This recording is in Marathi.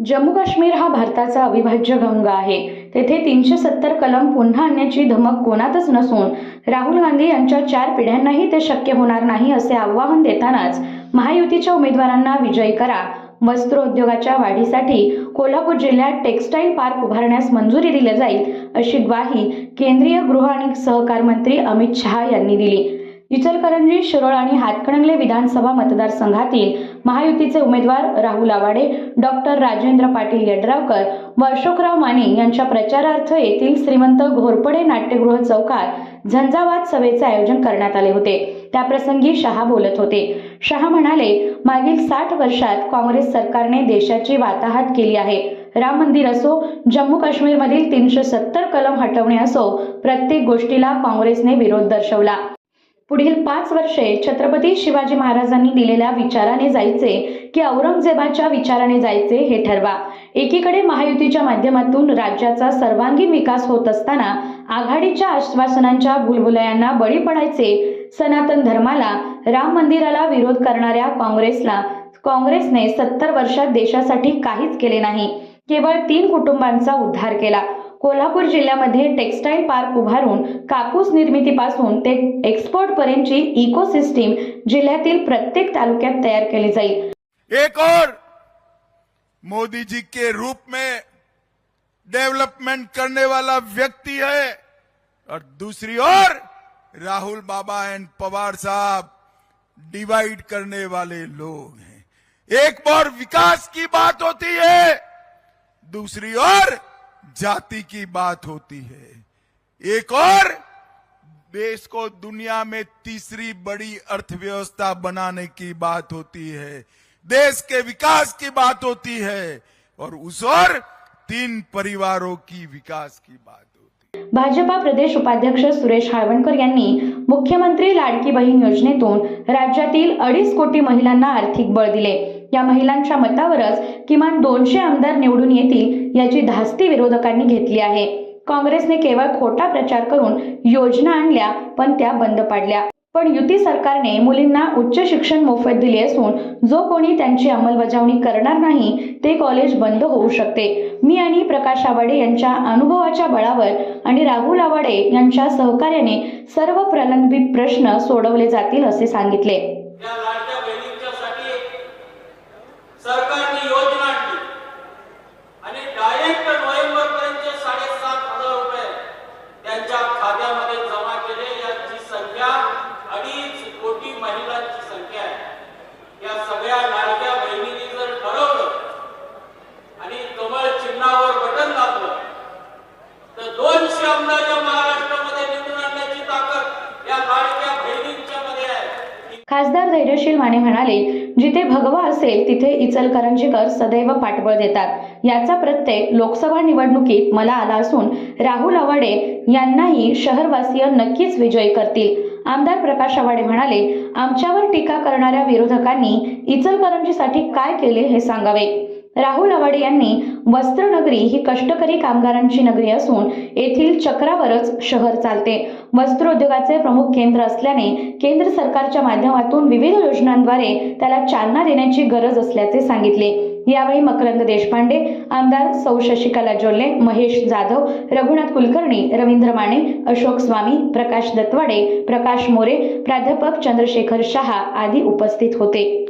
जम्मू काश्मीर हा भारताचा अविभाज्य अंग आहे. तेथे तीनशे सत्तर कलम पुन्हा आणण्याची धमक कोणातच नसून राहुल गांधी यांच्या चार पिढ्यांनाही ते शक्य होणार नाही असे आव्हान देतानाच महायुतीच्या उमेदवारांना विजयी करा. वस्त्रोद्योगाच्या वाढीसाठी कोल्हापूर जिल्ह्यात टेक्स्टाईल पार्क उभारण्यास मंजुरी दिली जाईल अशी ग्वाही केंद्रीय गृह आणि सहकार मंत्री अमित शहा यांनी दिली. इचलकरंजी शिरोळ आणि हातकणंगले विधानसभा मतदारसंघातील महायुतीचे उमेदवार राहुल आवाडे डॉक्टर राजेंद्र पाटील यड्रावकर व अशोकराव माने यांच्या प्रचारार्थ येथील श्रीमंत घोरपडे नाट्यगृह चौकात झंझावात सभेचे आयोजन करण्यात आले होते. त्याप्रसंगी शहा बोलत होते. शहा म्हणाले मागील साठ वर्षात काँग्रेस सरकारने देशाची वाताहत केली आहे. राम मंदिर असो जम्मू काश्मीरमधील तीनशे सत्तर कलम हटवणे असो प्रत्येक गोष्टीला काँग्रेसने विरोध दर्शवला. पुढील पाच वर्षे छत्रपती शिवाजी महाराजांनी दिलेल्या विचाराने जायचे की औरंगजेबाच्या विचाराने जायचे हे ठरवा. एकीकडे महायुतीच्या माध्यमातून राज्याचा सर्वांगीण विकास होत असताना आघाडीच्या आश्वासनांच्या भुलभुलयांना बळी पडायचे सनातन धर्माला राम मंदिराला विरोध करणाऱ्या काँग्रेसला काँग्रेसने सत्तर वर्षात देशासाठी काहीच केले नाही. केवळ तीन कुटुंबांचा उद्धार केला. कोल्हापूर जिल्ह्यामध्ये टेक्स्टाईल पार्क उभारून कापूस निर्मितीपासून ते एक्सपोर्ट पर्यंतची इकोसिस्टीम जिल्ह्यातील प्रत्येक तालुक्यात तयार केली जाईल. एक और मोदी जी के रूप में डेवलपमेंट करने वाला व्यक्ति है और दूसरी ओर राहुल बाबा एंड पवार साहब डिवाइड करने वाले लोग हैं। एक बार विकास की बात होती है, दूसरी ओर जाति की बात होती है। एक और देश को दुनिया में तीसरी बड़ी अर्थव्यवस्था बनाने की बात होती है। देश के विकास की बात होती है और उस ओर तीन परिवारों की विकास की बात होती भाजपा प्रदेश उपाध्यक्ष सुरेश हाळवणकर यांनी मुख्यमंत्री लाडकी बहीण योजनेतून राज्यातील अडीच कोटी महिलांना आर्थिक बळ दिले. या महिलांच्या मतावरच किमान दोनशे आमदार निवडून येतील याची धास्ती विरोधकांनी घेतली आहे. काँग्रेसने केवळ खोटा प्रचार करून योजना आणल्या पण त्या बंद पाडल्या. पण युती सरकारने मुलींना उच्च शिक्षण मोफत दिले असून जो कोणी त्यांची अंमलबजावणी करणार नाही ते कॉलेज बंद होऊ शकते. मी आणि प्रकाश आवाडे यांच्या अनुभवाच्या बळावर आणि राहुल आवाडे यांच्या सहकार्याने सर्व प्रलंबित प्रश्न सोडवले जातील असे सांगितले. या सरकारने योजना आणली. आणि डायरेक्ट नोव्हेंबर पर्यंत साडेसात हजार रुपये त्यांच्या खात्यामध्ये जमा केले. याची संख्या अडीच कोटी महिलांची संख्या आहे. या सगळ्या लाडक्या बहिणींनी जर ठरवलं आणि कमळ चिन्हावर बटन दाबलं तर दोनशे आमदार महाराष्ट्रामध्ये निवडून आणण्याची ताकद या लाडक्या बहिणींच्या मध्ये आहे. खासदार धैर्यशील माने म्हणाले जिथे भगवा असेल तिथे इचलकरंजीकर सदैव पाठबळ देतात. याचा प्रत्यय लोकसभा निवडणुकीत मला आला असून राहुल आवाडे यांनाही शहरवासीय नक्कीच विजयी करतील. आमदार प्रकाश आवाडे म्हणाले आमच्यावर टीका करणाऱ्या विरोधकांनी इचलकरंजीसाठी काय केले हे सांगावे? राहुल आवाडे यांनी वस्त्रनगरी ही कष्टकरी कामगारांची नगरी असून येथील चक्रावरच शहर चालते. वस्त्रोद्योगाचे प्रमुख केंद्र असल्याने केंद्र सरकारच्या माध्यमातून विविध योजनांद्वारे त्याला चालना देण्याची गरज असल्याचे सांगितले. यावेळी मकरंद देशपांडे आमदार सौ शशिकला जोल्ले महेश जाधव रघुनाथ कुलकर्णी रवींद्र माने अशोक स्वामी प्रकाश दत्वाडे प्रकाश मोरे प्राध्यापक चंद्रशेखर शहा आदी उपस्थित होते.